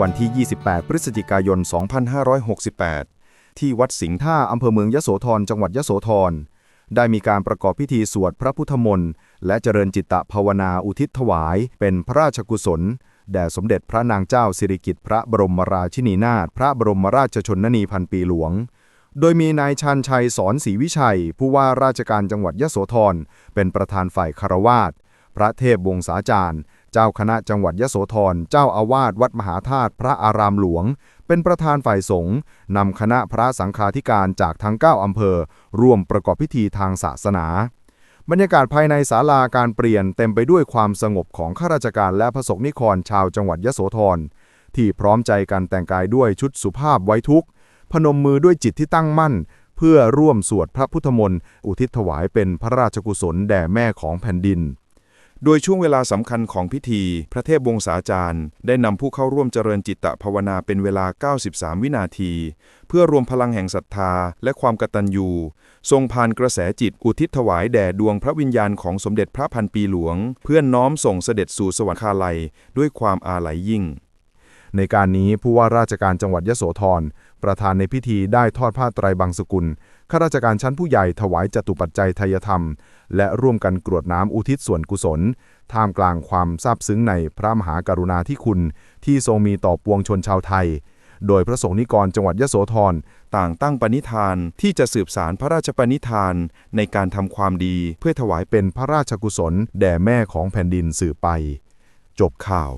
วันที่ 28 พฤศจิกายน 2568 ที่วัดสิงห์ท่าอำเภอเมืองยโสธรจังหวัดยโสธร ได้มีการประกอบพิธีสวดพระพุทธมนต์และเจริญจิตตภาวนาอุทิศถวาย เป็นพระราชกุศล แด่สมเด็จพระนางเจ้าสิริกิติ์พระบรมราชินีนาถพระบรมราชชนนีพันปีหลวงโดยมีนายชันชัยสอนศรีวิชัย ผู้ว่าราชการจังหวัดยโสธร เป็นประธานฝ่ายคารวาสพระเทพวงศาจารย์ เจ้าคณะจังหวัดยโสธร เจ้าอาวาสวัดมหาธาตุพระอารามหลวง เป็นประธานฝ่ายสงฆ์นำคณะพระสังฆาธิการจากทั้ง 9 อำเภอ ร่วมประกอบพิธีทางศาสนา บรรยากาศภายในศาลาการเปลี่ยนเต็มไปด้วยความสงบของข้าราชการและพระสงฆ์นิกรชาวจังหวัดยโสธร ที่พร้อมใจกันแต่งกายด้วยชุดสุภาพไว้ทุกข์พนมมือด้วยจิตที่ตั้งมั่น เพื่อร่วมสวดพระพุทธมนต์อุทิศถวายเป็นพระราชกุศลแด่แม่ของแผ่นดิน โดยช่วงเวลาสำคัญของพิธี พระเทพวงศาจารย์ ได้นำผู้เข้าร่วมเจริญจิตตภาวนาเป็นเวลา 93 วินาที เพื่อรวมพลังแห่งศรัทธาและความกตัญญู ทรงผ่านกระแสจิตอุทิศถวายแด่ดวงพระวิญญาณของสมเด็จพระพันปีหลวง เพื่อนน้อมส่งเสด็จสู่สวรรคาลัย ด้วยความอาลัยยิ่ง ในการนี้ผู้ว่าราชการจังหวัดยโสธร ประธานในพิธีได้ทอดผ้าไตรบางสกุลข้าราชการชั้นผู้ใหญ่ถวายจตุปัจจัยทายธรรม และร่วมกันกรวดน้ำอุทิศส่วนกุศล ท่ามกลางความซาบซึ้งในพระมหากรุณาธิคุณ ที่ทรงมีต่อปวงชนชาวไทย โดยพระสงฆ์นิกรจังหวัดยโสธรต่างตั้งปณิธานที่จะสืบสารพระราชปณิธานในการทำความดีเพื่อถวายเป็นพระราชกุศล แด่แม่ของแผ่นดินสื่อไป จบข่าว